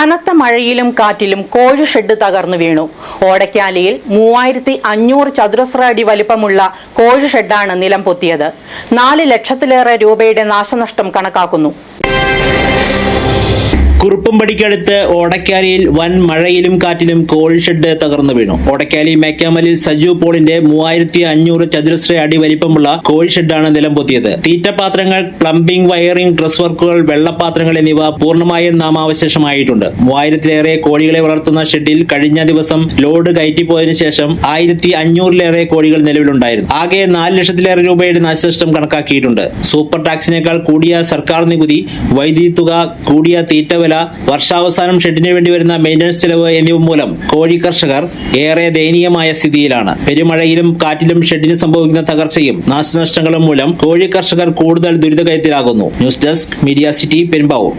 കനത്ത മഴയിലും കാറ്റിലും കോഴി ഷെഡ് തകർന്നു വീണു. ഓടക്കാലിയിൽ മൂവായിരത്തി അഞ്ഞൂറ് ചതുരശ്ര അടി വലിപ്പമുള്ള കോഴി ഷെഡാണ് നിലം പൊത്തിയത്. നാല് ലക്ഷത്തിലേറെ രൂപയുടെ നാശനഷ്ടം കണക്കാക്കുന്നു. കുറുപ്പുംപടിക്കടുത്ത് ഓടക്കാലിയിൽ വൻ മഴയിലും കാറ്റിലും കോഴി ഷെഡ് തകർന്നു വീണു. ഓടക്കാലി മേക്കാമലിൽ സജു പോളിന്റെ മൂവായിരത്തി അഞ്ഞൂറ് ചതുരശ്ര അടി വലിപ്പമുള്ള കോഴി ഷെഡാണ് നിലം പൊത്തിയത് തീറ്റപാത്രങ്ങൾ പ്ലംബിംഗ് വയറിംഗ് ഡ്രസ് വർക്കുകൾ വെള്ളപ്പാത്രങ്ങൾ എന്നിവ പൂർണമായും നാമാവശേഷമായിട്ടുണ്ട്. മൂവായിരത്തിലേറെ കോഴികളെ വളർത്തുന്ന ഷെഡിൽ കഴിഞ്ഞ ദിവസം ലോഡ് കയറ്റിപ്പോയതിനു ശേഷം ആയിരത്തി അഞ്ഞൂറിലേറെ കോഴികൾ നിലവിലുണ്ടായിരുന്നു. ആകെ നാല് ലക്ഷത്തിലേറെ രൂപയുടെ നാശനഷ്ടം കണക്കാക്കിയിട്ടുണ്ട്. സൂപ്പർ ടാക്സിനേക്കാൾ കൂടിയ സർക്കാർ നികുതി വൈദ്യുതി തുക കൂടിയ തീറ്റ വില വർഷാവസാനം ഷെഡിന് വേണ്ടി വരുന്ന മെയിന്റനൻസ് ചെലവ് എന്നിവ മൂലം കോഴി കർഷകർ ഏറെ ദയനീയമായ സ്ഥിതിയിലാണ്. പെരുമഴയിലും കാറ്റിലും ഷെഡിന് സംഭവിക്കുന്ന തകർച്ചയും നാശനഷ്ടങ്ങളും മൂലം കോഴി കർഷകർ കൂടുതൽ ദുരിതകയത്തിലാകുന്നു news desk media city Perumbavoor.